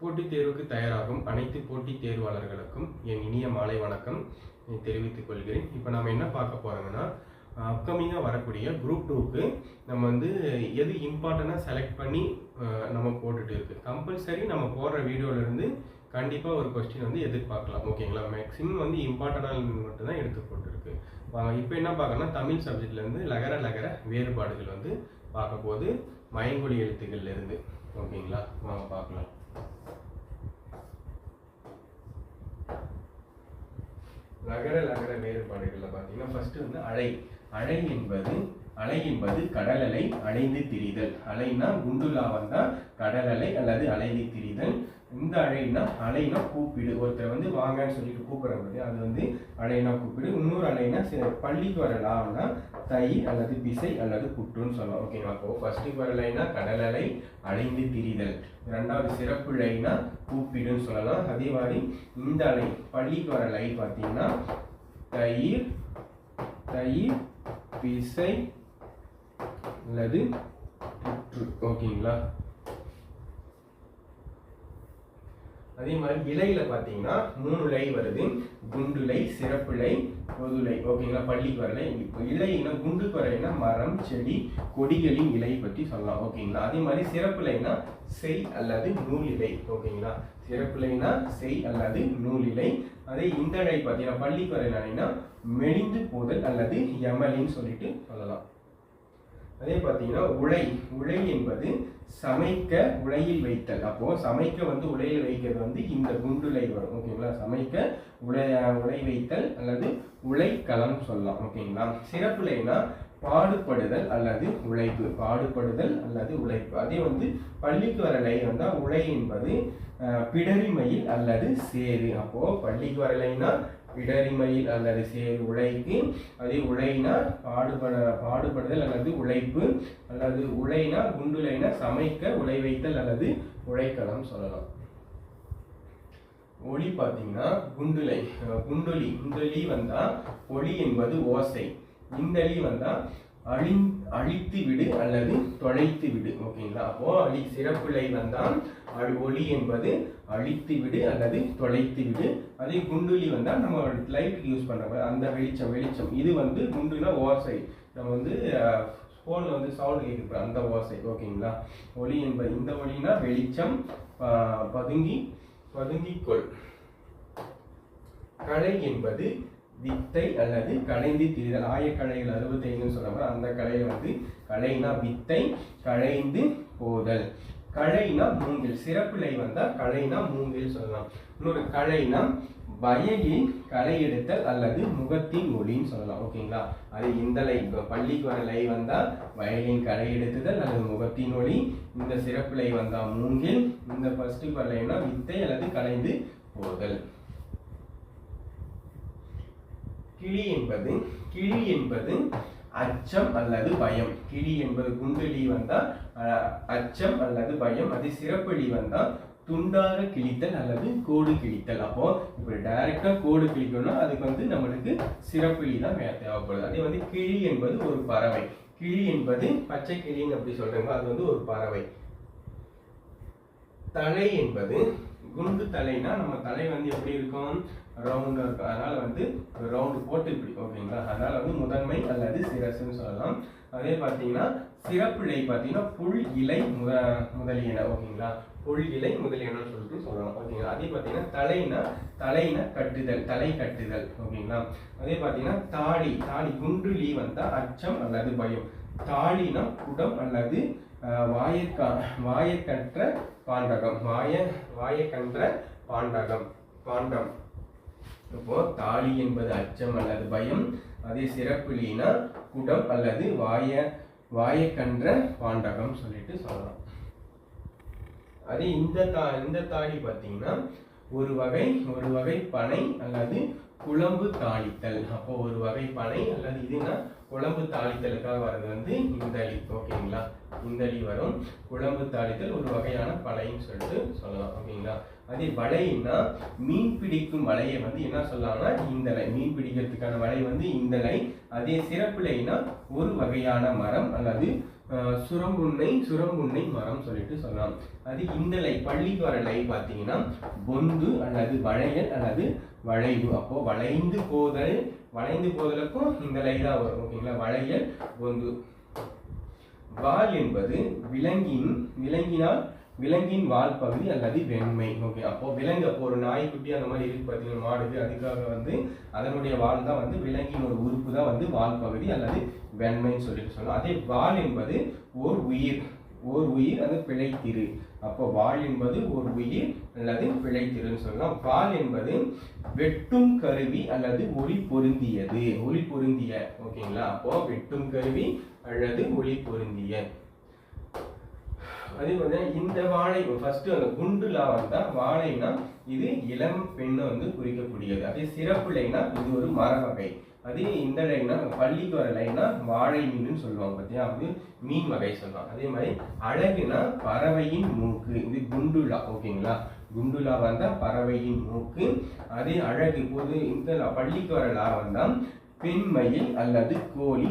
போட்டித் தேர்வுக்கு தயாராகும் அனைத்து போட்டித் தேர்வாளர்களுக்கும் என் இனிய மாலை வணக்கம். தெரிவித்துக் கொள்கிறேன். இப்போ நம்ம என்ன பார்க்க போகிறோங்கன்னா அப்கமிங்காக வரக்கூடிய குரூப் டூக்கு நம்ம வந்து எது இம்பார்ட்டண்ட்டாக செலக்ட் பண்ணி நம்ம போட்டுட்டு இருக்குது கம்பல்சரி நம்ம போடுற வீடியோலேருந்து கண்டிப்பாக ஒரு கொஸ்டின் வந்து எதிர்பார்க்கலாம். ஓகேங்களா மேக்ஸிமம் வந்து இம்பார்ட்டண்டாக மட்டும்தான் எடுத்து போட்டுருக்கு. இப்போ என்ன பார்க்கணும்னா தமிழ் சப்ஜெக்ட்லேருந்து லகர லகர வேறுபாடுகள் வந்து பார்க்க போது மயங்கொழி எழுத்துக்கள்லேருந்து ஓகேங்களா வாங்க பார்க்கலாம். நகர லகர வேறுபாடுகளில் பார்த்தீங்கன்னா ஃபர்ஸ்ட் வந்து அலை. அலை என்பது அலை என்பது கடல் அலை அலைந்து திரிதல். அலைனா குண்டுலா வந்தா கடல் அலை அல்லது அலைந்து திரிதல். இந்த அழைனா அலைனா கூப்பிடு. ஒருத்தர் வந்து வாங்கன்னு சொல்லிட்டு கூப்பிடுறது அது வந்து அலைனா கூப்பிடு. இன்னொரு அலைனா சி- பள்ளிக்கு வரலாம்னா தை அல்லது பிசை அல்லது புற்றுன்னு சொல்லலாம். ஓகேங்களா அப்போ ஃபர்ஸ்ட்டுக்கு வர லைனா கடல் அலை அலைந்து திரிதல். ரெண்டாவது சிறப்பு லைனா கூப்பிடுன்னு சொல்லலாம். அதே மாதிரி இந்த அலை பள்ளிக்கு வர லை பார்த்தீங்கன்னா தயிர் தயிர் பிசை அல்லது புற்று. ஓகேங்களா அதே மாதிரி இலையில பாத்தீங்கன்னா மூணு இலை வருது. குண்டுலை சிறப்புலை பொதுலை. ஓகேங்களா? பள்ளிக்கு வரலை. இப்போ இலைனா குண்டுக்கு வரைனா மரம் செடி கொடிகளின் இலை பற்றி சொல்லலாம். ஓகேங்களா? அதே மாதிரி சிறப்புலைனா செய் அல்லது நூல் இலை. ஓகேங்களா? சிறப்புலைனா செய் அல்லது நூல் இலை. அதே இந்த இலை பார்த்தீங்கன்னா பள்ளிக்கு வரையினா மெலிந்து போதல் அல்லது எமலின்னு சொல்லிட்டு சொல்லலாம். அதே பார்த்தீங்கன்னா உழை. உழை என்பது சமைக்க உலையில் வைத்தல். அப்போ சமைக்க வந்து உலையில் வைக்கிறது வந்து இந்த குண்டுலை வரும். ஓகேங்களா சமைக்க உலை உலை வைத்தல் அல்லது உலைக்களம் சொல்லலாம். ஓகேங்களா சிறப்புலைனா பாடுபடுதல் அல்லது உழைப்பு. பாடுபடுதல் அல்லது உழைப்பு. அதே வந்து பள்ளிக்கு வர லை வந்தால் உலை என்பது பிடரிமயில் அல்லது சேரு அப்போ பள்ளிக்கு வர லைனா இடரிமையில் அல்லது சே உழைக்கு அதே உழைனா பாடுபட பாடுபடுதல் அல்லது உழைப்பு. அல்லது உழைனா குண்டுலைனா சமைக்க உழை வைத்தல் அல்லது உழைக்கலாம் சொல்லலாம். ஒளி பார்த்தீங்கன்னா குண்டுலை குண்டுலி. குண்டுலி வந்தால் ஒளி என்பது ஓசை. இந்தளி வந்தால் அழி அழித்து விடு அல்லது தொலைத்து விடு ஓகேங்களா? அப்போ அழி சிறப்புலை வந்தால் அழு ஒளி என்பது அழித்து விடு அல்லது தொலைத்து விடு அதே குண்டுலி வந்தால் நம்ம லைட் யூஸ் பண்ணுற அந்த வெளிச்சம் வெளிச்சம். இது வந்து குண்டுனா ஓசை. நம்ம வந்து ஃபோனில் வந்து சவுண்ட் கேட்குற அந்த ஓசை. ஓகேங்களா? ஒளி என்பது இந்த ஒளினா வெளிச்சம் பதுங்கி பதுங்கிக்கொள். கலை என்பது வித்தை அல்லது களைந்து திரிதல். ஆயக்கலைகள் அறுபத்தைந்துன்னு சொல்ற அந்த கலையில வந்து கலைனா வித்தை களைந்து போதல். கலைனா மூங்கில். சிறப்பிலை வந்தால் கலைனா மூங்கில் சொல்லலாம். இன்னொரு கலைனா வயலில் களை எடுத்தல் அல்லது முகத்தின் ஒளின்னு சொல்லலாம். ஓகேங்களா? அது இந்த லை பள்ளிக்கு வர லை வந்தால் வயலின் களை எடுத்துதல் அல்லது முகத்தின் ஒளி. இந்த சிறப்பு லை வந்தால் மூங்கில். இந்த ஃபர்ஸ்ட் வர லைனா வித்தை அல்லது கலைந்து போதல். கிளி என்பது கிளி என்பது அச்சம் அல்லது பயம். கிளி என்பது குண்டலி வந்தா அஹ், அச்சம் அல்லது பயம். அது சிறப்பலி வந்தா துண்டார கிழித்தல் அல்லது கோடு கிழித்தல். அப்போ இப்போ டைரக்டா கோடு கிழிக்கணும்னா அதுக்கு வந்து நம்மளுக்கு சிறப்பிலி தான் வே- தேவைப்படுது. அதே வந்து கிளி என்பது ஒரு பறவை. கிளி என்பது பச்சை கிளின்னு அப்படி சொல்றாங்க. அது வந்து ஒரு பறவை. தலை என்பது குண்டு தலைனா நம்ம தலை வந்து எப்படி இருக்கும்? ரவுண்டாக இருக்கும். அதனால் வந்து ரவுண்டு போட்டு இப்படி ஓகேங்களா? அதனால் வந்து முதன்மை அல்லது சிரசுன்னு சொல்லலாம். அதே பார்த்தீங்கன்னா சிறப்பிழை பார்த்தீங்கன்னா புல் இலை முத முதலியன ஓகேங்களா? புல் இலை முதலியனன்னு சொல்லிட்டு சொல்லலாம் ஓகேங்களா? அதே பார்த்தீங்கன்னா தலைனா தலைனா கட்டுதல் தலை கட்டுதல் ஓகேங்களா? அதே பார்த்தீங்கன்னா தாடி தாடி குண்டு வந்தால் அச்சம் அல்லது பயம். தாடினா குடம் அல்லது வாயக்கா வாயக்கற்ற பாண்டகம் வாய வாயக்கன்ற பாண்டகம் பாண்டம். இப்போ தாலி என்பது அச்சம் அல்லது பயம் அதே சிறப்புலினா குடம் அல்லது வாய வாயக்கன்ற பாண்டகம் சொல்லிட்டு சொல்லலாம். அதே இந்த தா இந்த தாலி பார்த்தீங்கன்னா ஒரு வகை ஒரு வகை பனை அல்லது குழம்பு தாளித்தல். அப்போ ஒரு வகை பனை அல்லது இதுனா குழம்பு தாளித்தலுக்காக வர்றது வந்து இந்தளி. ஓகேங்களா? இந்தளி வரும். குழம்பு தாளித்தல் ஒரு வகையான பனைன்னு சொல்லிட்டு சொல்லலாம். ஓகேங்களா? அதே வலைன்னா மீன் பிடிக்கும் வலையை வந்து என்ன சொல்லலாம்னா இந்தலை மீன் பிடிக்கிறதுக்கான வலை வந்து இந்தலை அதே சிறப்புலைனா ஒரு வகையான மரம் அல்லது அஹ், சுரம்புன்னை சுரம்புன்னை மரம் சொல்லிட்டு சொல்லலாம். அது இந்த லை பள்ளிக்கு வர லை பார்த்தீங்கன்னா பொந்து அல்லது வளையல் அல்லது வளைவு. அப்போ வளைந்து போதல் வளைந்து போதலுக்கும் இந்த லை தான் வரும் ஓகேங்களா? வளையல் பொந்து. வால் என்பது விலங்கின் விலங்கினால் விலங்கின் வால் பகுதி அல்லது வெண்மை. ஓகே அப்போ விலங்கு அப்போ ஒரு நாய்க்குட்டி அந்த மாதிரி இருக்கு பார்த்தீங்கன்னா மாடுது அதுக்காக வந்து அதனுடைய வால் தான் வந்து விலங்கின் ஒரு உறுப்பு தான் வந்து வால் பகுதி அல்லது வெண்மைன்னு சொல்லிட்டு சொல்லலாம். அதே வால் என்பது ஒரு உயிர். ஒரு உயிர் அது பிழைத்திரு. அப்போ வால் என்பது ஒரு உயிர் அல்லது பிழைத்திருன்னு சொல்லலாம். வால் என்பது வெட்டும் கருவி அல்லது ஒளி பொருந்தியது. ஒளி பொருந்திய ஓகேங்களா அப்போ வெட்டும் கருவி அல்லது ஒளி பொருந்திய. அதே மாதிரி இந்த வாழை ஃபர்ஸ்ட் அந்த குண்டுலா வந்தா வாழைனா இது இளம் பெண்ணை வந்து குறிக்கக்கூடியது. அதே சிறப்பு லைனா இது ஒரு மர வகை. அதே இந்த லைனா பள்ளிக்கு வர லைனா வாழை மீன் சொல்லுவாங்க பார்த்தியா அது மீன் வகை சொல்லுவாங்க. அதே மாதிரி அழகுனா பறவையின் மூக்கு இது குண்டுலா ஓகேங்களா? குண்டுலா வந்தா பறவையின் மூக்கு அதே அழகு பொது இந்த பள்ளிக்கு வர லா வந்தா பெண் மயில் அல்லது கோழி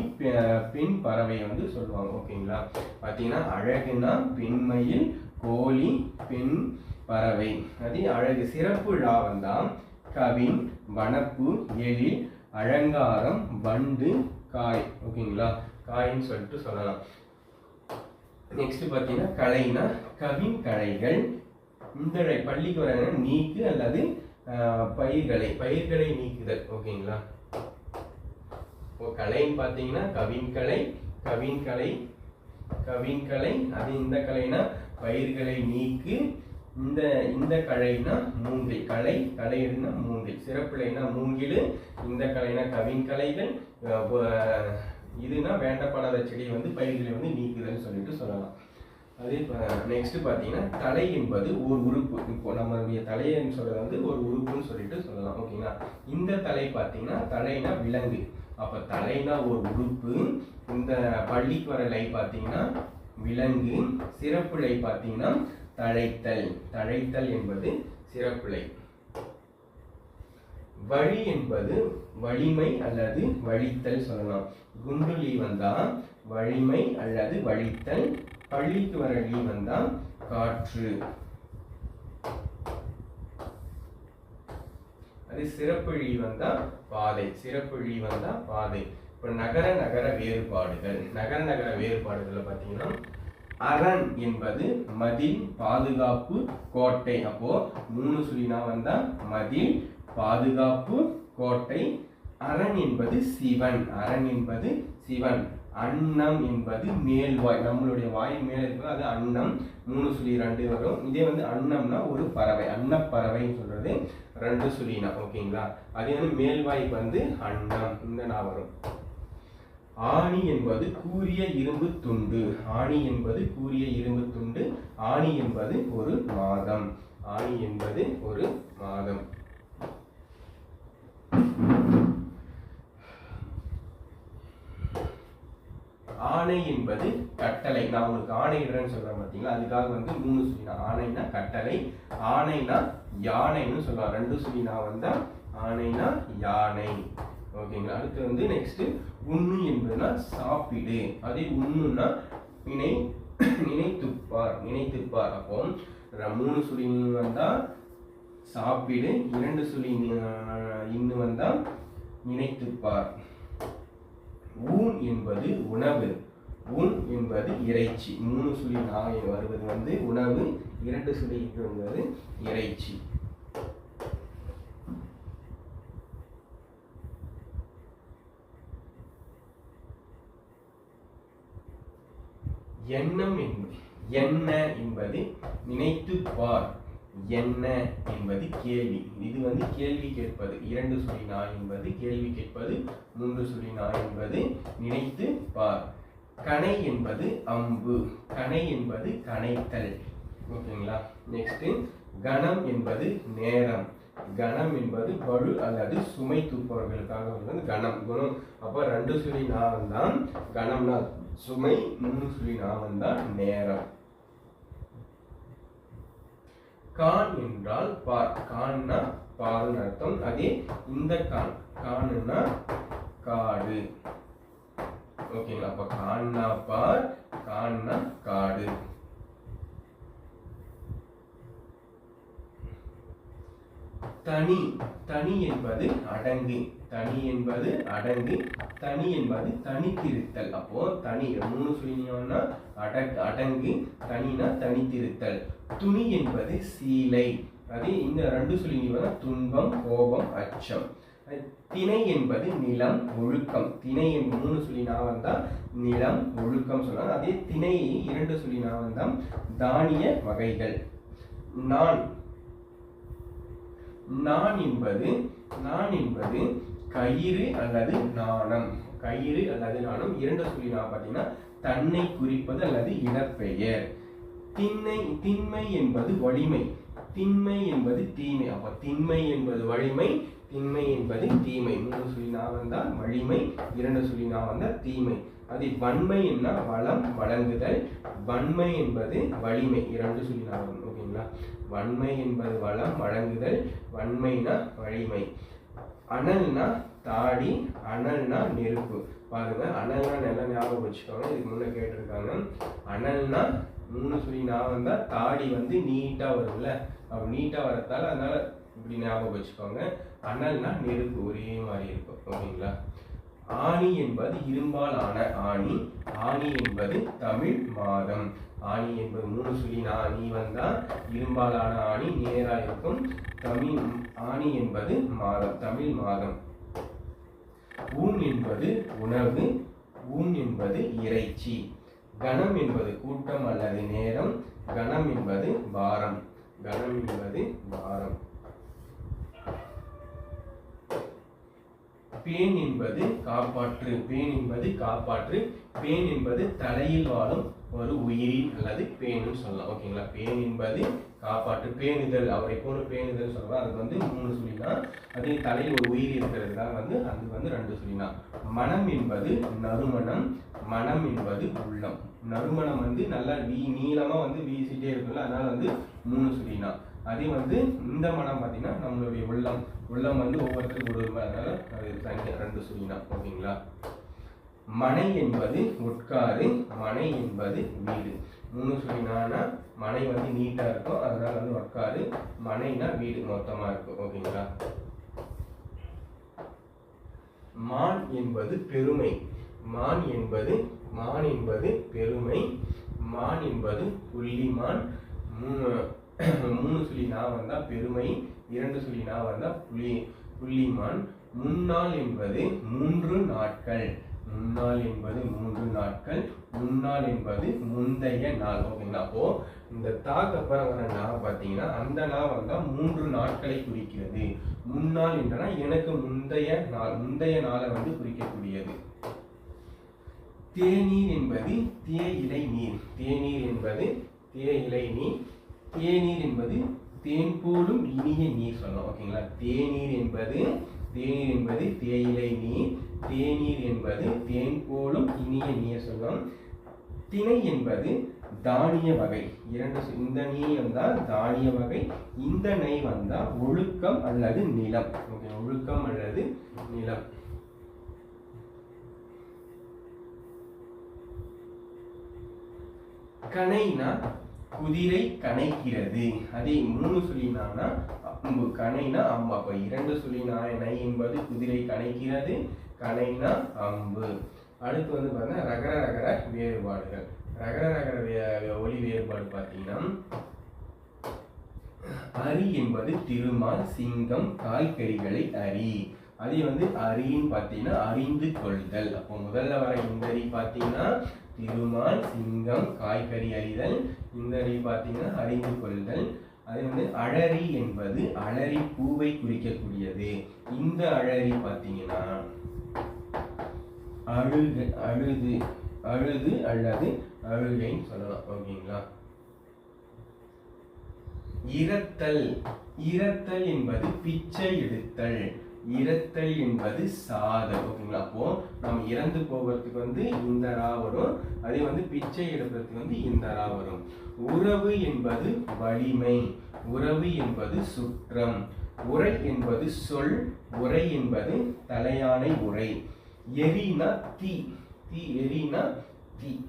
பெண் பறவை வந்து சொல்லுவாங்க ஓகேங்களா? பார்த்தீங்கன்னா அழகுனா பெண்மயில் கோழி பெண் பறவை. அதே அழகு சிறப்பு விழாவன் தான் கவின் வனப்பு எழில் அலங்காரம் வண்டு காய் ஓகேங்களா? காயின்னு சொல்லிட்டு சொல்லலாம். நெக்ஸ்ட் பார்த்தீங்கன்னா கலைனா கவின் கலைகள். இந்த பள்ளிக்கு வர நீக்கு அல்லது பயிர்களை பயிர்களை நீக்குதல் ஓகேங்களா? இப்போ கலைன்னு பார்த்தீங்கன்னா கவின் கலை கவின் கலை கவின் கலை. அது இந்த கலைனா பயிர்களை நீக்கு. இந்த இந்த கலைனா மூங்கில். கலை கலைன்னா மூங்கில். சிறப்பிலைனா மூங்கில். இந்த கலைனா கவின் கலைகள். இதுனா வேண்டப்படாத செடியை வந்து பயிர்களை வந்து நீக்குதல்னு சொல்லிட்டு சொல்லலாம். அதே நெக்ஸ்ட் பார்த்தீங்கன்னா தலை என்பது ஒரு உறுப்பு. இப்போ நம்மளுடைய தலைன்னு சொல்றது வந்து ஒரு உறுப்புன்னு சொல்லிட்டு சொல்லலாம். ஓகேங்களா? இந்த தலை பார்த்தீங்கன்னா தலைனா விலங்கு. அப்போ தலைனா ஒரு உறுப்பு இந்த பள்ளிக்கு வர லை பார்த்தீங்கன்னா விலங்கு சிறப்புலை பார்த்தீங்கன்னா தழைத்தல். தழைத்தல் என்பது சிறப்புலை வழி என்பது வலிமை அல்லது வழித்தல் சொல்லலாம். குண்டுலி வந்தா வலிமை அல்லது வழித்தல். பள்ளிக்கு வர லீ வந்தா காற்று. அது சிறப்பு வந்தால் வந்தா பாதை சிறப்பு வந்தால் வந்தா பாதை. இப்போ நகர நகர வேறுபாடுகள். நகர நகர வேறுபாடுகளை பார்த்தீங்கன்னா அரண் என்பது மதில் பாதுகாப்பு கோட்டை. அப்போ மூணு சுழினா வந்தா மதில் பாதுகாப்பு கோட்டை. அரண் என்பது சிவன். அரண் என்பது சிவன். அன்னம் என்பது மேல்வாய். நம்மளுடைய வாய் மேலே இருக்கிறது அது அன்னம். மூணு சுழி ரெண்டு வரும். இதே வந்து அன்னம்னா ஒரு பறவை. அன்னப்பறவைன்னு சொல்றது. ரெண்டு சுலீனா ஓகேங்களா? அதே வந்து மேல்வாய்க்கு வந்து அன்னம் இந்த நான் வரும் ஆணி என்பது கூரிய இரும்பு துண்டு. ஆணி என்பது கூரிய இரும்பு துண்டு. ஆணி என்பது ஒரு மாதம். ஆணி என்பது ஒரு மாதம். ஆணை என்பது கட்டளை. நான் உங்களுக்கு ஆணையிடுறேன்னு சொல்றேன் பார்த்தீங்களா அதுக்காக வந்து மூணு சுழினா ஆணைனா கட்டளை ஆணைனா யானைன்னு சொல்லலாம் ரெண்டு சுழினா வந்தால் ஆணைனா யானை. ஓகேங்களா? அடுத்து வந்து நெக்ஸ்ட் உண்ணு என்பதுனா சாப்பிடு. அதே உண்ணுன்னா நினை நினைத்துப்பார் நினைத்துப்பார். அப்போ ர- மூணு சுழி வந்தால் சாப்பிடு. இரண்டு சுழி இன்னு வந்தால் நினைத்துப்பார். ஊன் என்பது உணவு. உண் என்பது இறைச்சி. மூணு சுழி நாய் வருவது வந்து உணவு இரண்டு சுழி என்பது இறைச்சி. எண்ணம் என்பது என்ன என்பது நினைத்து பார். என்ன என்பது கேள்வி. இது வந்து கேள்வி கேட்பது. இரண்டு சுழி நாய் என்பது கேள்வி கேட்பது மூன்று சுழி நாய் என்பது நினைத்து பார். கணை என்பது அம்பு கணை என்பது கணைத்தல் ஓகேங்களா? நெக்ஸ்ட் கணம் என்பது நேரம். கணம் என்பது பழு அல்லது சுமை தூப்பவர்களுக்காக வந்து கணம் குணம். அப்போ ரெண்டு சுழி நாகம் தான் கணம்னா சுமை மூணு சுழி நாகம் தான் நேரம். கான் என்றால் பார். கான்னா பார்னு அர்த்தம். அதே இந்த கான் கானுன்னா காடு. ஓகேங்களா அப்ப கான்னா பார் கான்னா காடு. தனி தனி என்பது அடங்கு. தனி என்பது அடங்கு. தனி என்பது தனித்திருத்தல் அப்போ தனி மூணு சொல்லினோம்னா அடக் அடங்கு. தனினா தனித்திருத்தல் துணி என்பது சீலை. அதே இந்த ரெண்டு சொல்லினீங்கன்னா துன்பம் கோபம் அச்சம். திணை என்பது நிலம் ஒழுக்கம். திணை மூணு சொல்லி நான் வந்தா நிலம் ஒழுக்கம் சொல்லுவாங்க அதே திணை இரண்டு சொல்லி நான் வந்தா தானிய வகைகள். நான். நான் என்பது நான் என்பது கயிறு அல்லது நாணம். கயிறு அல்லது நாணம் இரண்டு சொல்லி நான் பார்த்தீங்கன்னா தன்னை குறிப்பது அல்லது இடப்பெயர். திண்ணை திண்மை என்பது வலிமை. திண்மை என்பது தீமை. அப்ப திண்மை என்பது வலிமை இன்மை என்பது தீமை மூணு சொல்லி வந்தால் வலிமை இரண்டு சுழி நான் வந்தால் தீமை. அது வன்மை என்ன? வளம் வழங்குதல் வன்மை என்பது வலிமை. இரண்டு சொல்லி நான் வரும். ஓகேங்களா? வன்மை என்பது வளம் வழங்குதல் வன்மைனா வலிமை. அனல்னா தாடி அனல்னா நெருப்பு. பாருங்க அனல்னா நல்லா ஞாபகம் வச்சுக்கோங்க. இதுக்கு முன்னே கேட்டிருக்காங்க. அனல்னா மூணு சொல்லி நான் வந்தால் தாடி வந்து நீட்டாக வரும்ல. அப்போ நீட்டாக வரத்தால் அதனால இப்படி ஞாபகம் வச்சுக்கோங்க. அனல்னா நெருப்பு ஒரே மாதிரி இருக்கும். ஓகேங்களா? ஆணி என்பது இரும்பால் ஆன ஆணி. ஆணி என்பது தமிழ் மாதம். ஆணி என்பது மூணு சொல்லி நான் நீ வந்தா இரும்பாலான ஆணி நேராக இருக்கும். தமிழ் ஆணி என்பது மாதம் தமிழ் மாதம். ஊன் என்பது உணவு. ஊன் என்பது இறைச்சி. கணம் என்பது கூட்டம் அல்லது நேரம். கணம் என்பது வாரம். கணம் என்பது வாரம். பேன் என்பது காப்பாற்று பேன் என்பது காப்பாற்று பேன் என்பது தலையில் வாழும் ஒரு உயிரி அல்லது பேனும் சொல்லலாம். ஓகேங்களா பேன் என்பது காப்பாற்று பேணுதல் அவரை போல பேணுதல் சொல்லுவாங்க அதுக்கு வந்து மூணு சொல்லினா அதே தலையில் ஒரு உயிர் தான் வந்து அது வந்து ரெண்டு சொல்லினா மனம் என்பது நறுமணம் மனம் என்பது உள்ளம். நறுமணம் வந்து நல்லா வீ நீளமாக வந்து வீசிட்டே இருக்கும்ல அதனால வந்து மூணு சொல்லினா அதே வந்து இந்த மனம் பார்த்தீங்கன்னா நம்மளுடைய உள்ளம். உள்ளம் வந்து ஒவ்வொருத்தருக்கும் ஒரு ஒரு அதனால அது தனி ரெண்டு சொல்லினா ஓகேங்களா? மனை என்பது உட்காரு மனை என்பது வீடு. மூணு சொல்லினானா மனை வந்து நீட்டா இருக்கும். அதனால வந்து உட்காரு மனைனா வீடு மொத்தமா இருக்கும். ஓகேங்களா? மான் என்பது பெருமை. மான் என்பது மான் என்பது பெருமை. மான் என்பது புள்ளிமான் மூணு சொல்லி நான் பெருமை இரண்டு சொல்லி நான் வந்தால் புலி புள்ளிமான். முன்னாள் என்பது மூன்று நாட்கள். முன்னாள் என்பது மூன்று நாட்கள். முன்னாள் என்பது முந்தைய நாள். ஓகேங்களா? அப்போ இந்த தாக்கு அப்புறம் வர நா பார்த்தீங்கன்னா அந்த நா வந்தால் மூன்று நாட்களை குறிக்கிறது. முன்னாள் என்றனா எனக்கு முந்தைய நாள் முந்தைய நாளை வந்து குறிக்கக்கூடியது. தேநீர் என்பது தேயிலை நீர். தேநீர் என்பது தேயிலை நீர். தேநீர் என்பது தேன் போலும் இனிய நீர் சொல்லலாம் ஓகேங்களா தேநீர் என்பது தேநீர் என்பது தேயிலை நீர் தேநீர் என்பது தேன் போலும் இனிய நீர் சொல்லலாம். திணை என்பது தானிய வகை இரண்டு இந்த நீ வந்தால் தானிய வகை இந்த நெய் வந்தால் ஒழுக்கம் அல்லது நிலம் ஓகே ஒழுக்கம் அல்லது நிலம். கனைனா குதிரை கணைக்கிறது. அதே மூணு சொல்லினானா அம்பு கணைனா அம்பு. அப்ப இரண்டு சொல்லினா நை என்பது குதிரை கணைக்கிறது கணைனா அம்பு. அடுத்து வந்து பார்த்தீங்கன்னா ரகர ரகர வேறுபாடுகள். ரகர ரகர ஒளி வேறுபாடு பார்த்தீங்கன்னா அரி என்பது திருமால் சிங்கம் காய்கறிகளை அரி. அதே வந்து அரின்னு பார்த்தீங்கன்னா அறிந்து கொள்தல். அப்போ முதல்ல வர இந்த அரி பார்த்தீங்கன்னா திருமால் சிங்கம் காய்கறி அறிதல் இந்த அறிவு பார்த்தீங்கன்னா அறிந்து கொள்தல். அதே வந்து அழறி என்பது அழறி பூவை குறிக்கக்கூடியது. இந்த அழறி பார்த்தீங்கன்னா அழுக அழுது அழுது அல்லது அழுகைன்னு சொல்லலாம். ஓகேங்களா? இரத்தல். இரத்தல் என்பது பிச்சை எடுத்தல். இரத்தல் என்பது சாதம். ஓகேங்களா? அப்போ நம்ம இறந்து போகிறதுக்கு வந்து இந்த ரா வரும். அதே வந்து பிச்சை எடுக்கிறதுக்கு வந்து இந்த ரா வரும். உறவு என்பது வலிமை. உறவு என்பது சுற்றம். உரை என்பது சொல். உரை என்பது தலையானை உரை. எரினா தீ. தீ எரினா தீ.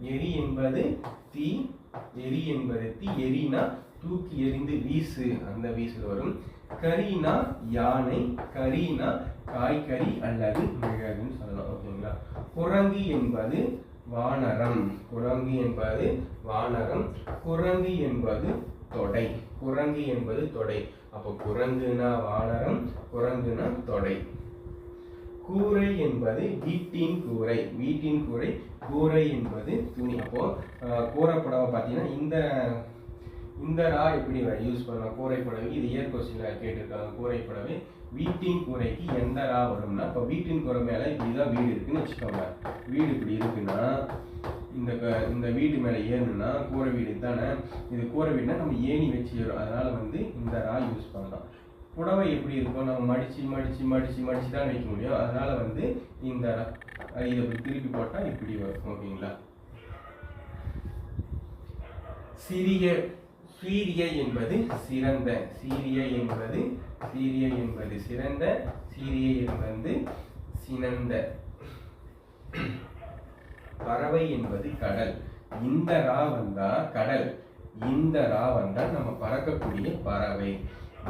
எரி என்பது தீ. எரி என்பது தீ. எரினா தூக்கி எறிந்து வீசு. அந்த வீசு வரும். கரினா யானை கரினா காய்கறி அல்லது மிளகுன்னு சொல்லலாம். ஓகேங்களா குரங்கு என்பது வானரம். குரங்கு என்பது வானரம். குரங்கு என்பது தொடை. குரங்கு என்பது தொடை. அப்போ குரங்குனா வானரம் குரங்குனா தொடை. கூரை என்பது வீட்டின் கூரை. வீட்டின் கூரை கூரை என்பது துணி. அப்போ அஹ், கூரைப்படவை பார்த்தீங்கன்னா இந்த இந்த ரா எப்படி யூஸ் பண்ணலாம்? கூரை புடவை இது இயர் கொஸ்டின்ல கேட்டிருக்காங்க? கூரை புடவை வீட்டின் கூரைக்கு எந்த ரா வரும்னா இப்போ வீட்டின் கூரை மேலே இப்படிதான் வீடு இருக்குன்னு வச்சுக்கோங்க. வீடு இப்படி இருக்குன்னா இந்த க- இந்த வீடு மேலே ஏறணும்னா கூரை வீடு தானே? இது கூரை வீடுனா நம்ம ஏணி வச்சுக்கிறோம் அதனால் அதனால வந்து இந்த ரா யூஸ் பண்ணலாம். புடவை எப்படி இருக்கும்? நம்ம மடிச்சு மடிச்சு மடிச்சு மடிச்சு தான் வைக்க முடியும். அதனால வந்து இந்த இதை திருப்பி போட்டால் இப்படி வரும் ஓகேங்களா? சிறிய சீரிய என்பது சிறந்த சீரிய என்பது சீரிய என்பது சிறந்த சீரிய என்பது சினந்த. பறவை என்பது கடல். இந்த ரா வந்தா கடல். இந்த ரா வந்தா நம்ம பறக்கக்கூடிய பறவை.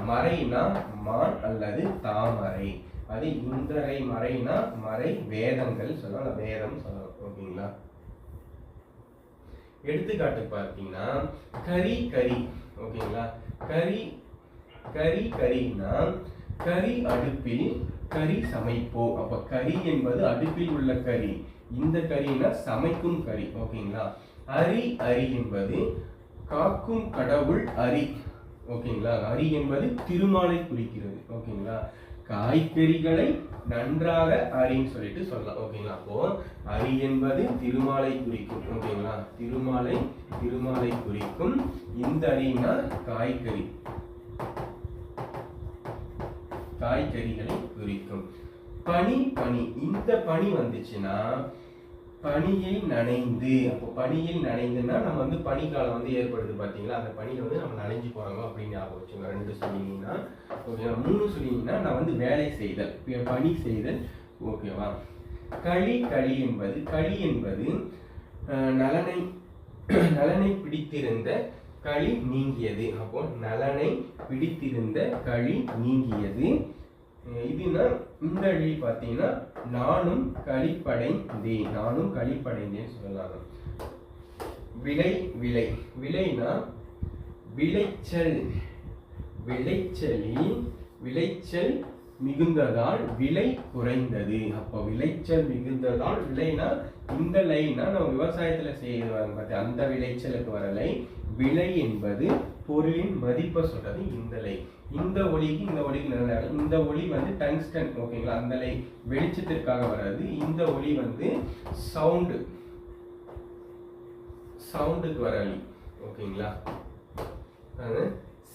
மறைனா மான் அல்லது தாமரை. அது இந்தரை மறைனா மறை வேதங்கள் சொல்லலாம். வேதம் சொல்லலாம். ஓகேங்களா? எடுத்துக்காட்டு பார்த்தீங்கன்னா கறி கறி. ஓகேங்களா? கறி கறி கறினா கறி அடுப்பில் கறி சமைப்போ அப்ப கறி என்பது அடுப்பில் உள்ள கறி. இந்த கறினா சமைக்கும் கறி. ஓகேங்களா? அரி அரி என்பது காக்கும் கடவுள் அரி. ஓகேங்களா? அரி என்பது திருமாலை குறிக்கிறது ஓகேங்களா? காய்கறிகளை நன்றாக அரின்னு சொல்லிட்டு சொல்லலாம் ஓகேங்களா? அப்போ அரி என்பது திருமாலை குறிக்கும் ஓகேங்களா? திருமாலை திருமாலை குறிக்கும். இந்த அரினா காய்கறி. காய்கறிகளை குறிக்கும். பனி பனி. இந்த பனி வந்துச்சுன்னா பனியில் நனைந்து அப்போ பனியில் நனைந்துன்னா நம்ம வந்து பனிக்காலம் வந்து ஏற்படுது பார்த்தீங்களா? அந்த பனியில் வந்து நம்ம நனைஞ்சு போறாங்க அப்படின்னு ஞாபகம் வச்சுங்க ரெண்டு சொல்லிங்கன்னா ஓகேவா? மூணு சொல்லிங்கன்னா நான் வந்து வேலை செய்தல் பணி செய்தல் ஓகேவா? களி களி என்பது களி என்பது நலனை நலனை பிடித்திருந்த களி நீங்கியது. அப்போ நலனை பிடித்திருந்த களி நீங்கியது. இதுனா இந்த அடி பார்த்தீங்கன்னா நானும் களிப்படைந்தேன் நானும் கழிப்படைந்தேன்னு சொல்லலாம் விளை விளை. விளைனா விளைச்சல். விளைச்சலில் விளைச்சல் மிகுந்ததால் விலை குறைந்தது. அப்போ விளைச்சல் மிகுந்ததால் விலைனா இந்த லைனா நம்ம விவசாயத்தில் செய்வாங்க பார்த்து அந்த விளைச்சலுக்கு வர லை. விலை என்பது பொருளின் மதிப்பை சொல்றது இந்த லை. இந்த ஒளிக்கு இந்த ஒளிக்கு நல்ல இந்த ஒளி வந்து டங்ஸ்டன் ஓகேங்களா? அந்த லை வெளிச்சத்திற்காக வராது இந்த ஒளி வந்து சவுண்டு சவுண்டுக்கு வர ஓகேங்களா? அது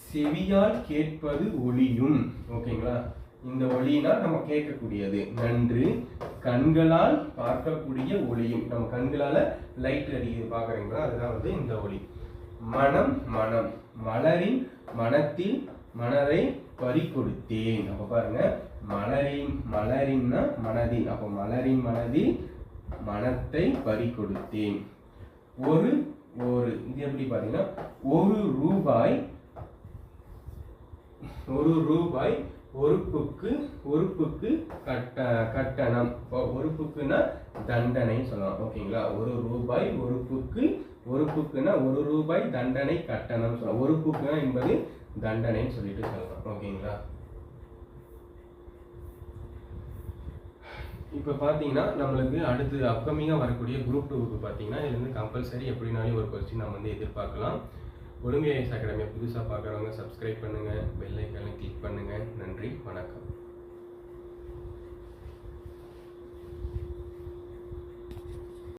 செவியால் கேட்பது ஒளியும் ஓகேங்களா? இந்த ஒளினா நம்ம கேட்கக்கூடியது நன்று கண்களால் பார்க்கக்கூடிய ஒளியும். நம்ம கண்களால லைட் அடிக்கிறது பார்க்குறீங்களா? அதுதான் வந்து இந்த ஒளி. மனம் மனம். மலரின் மனத்தில் மலரை பறி கொடுத்தேன் அப்ப பாருங்க மலரின் மலரின்னா மனதின். அப்போ மலரின் மனதில் மனத்தை பறி கொடுத்தேன் ஒரு ஒரு இது எப்படி பாத்தீங்கன்னா ஒரு ரூபாய் ஒரு ரூபாய் ஒருப்புக்கு உறுப்புக்கு கட்ட கட்டணம். இப்போ ஒறுப்புக்குன்னா தண்டனை சொல்லலாம். ஓகேங்களா? ஒரு ரூபாய் ஒருப்புக்கு ஒருப்புக்குன்னா ஒரு ரூபாய் தண்டனை கட்டணம் சொல்லலாம் ஒருப்புக்குனா என்பது தண்டனைன்னு சொல்லிட்டு சொல்லலாம். ஓகேங்களா? இப்போ பார்த்தீங்கன்னா நம்மளுக்கு அடுத்து அப்கமிங்காக வரக்கூடிய குரூப் டூவுக்கு பார்த்தீங்கன்னா இதுலேருந்து கம்பல்சரி எப்படினாலும் ஒரு கொஸ்டின் நம்ம வந்து எதிர்பார்க்கலாம். ஒருமையை அகாடமியை புதுசாக பார்க்குறவங்க சப்ஸ்கிரைப் பண்ணுங்கள் பெல் கிளிக் பண்ணுங்கள் நன்றி வணக்கம்.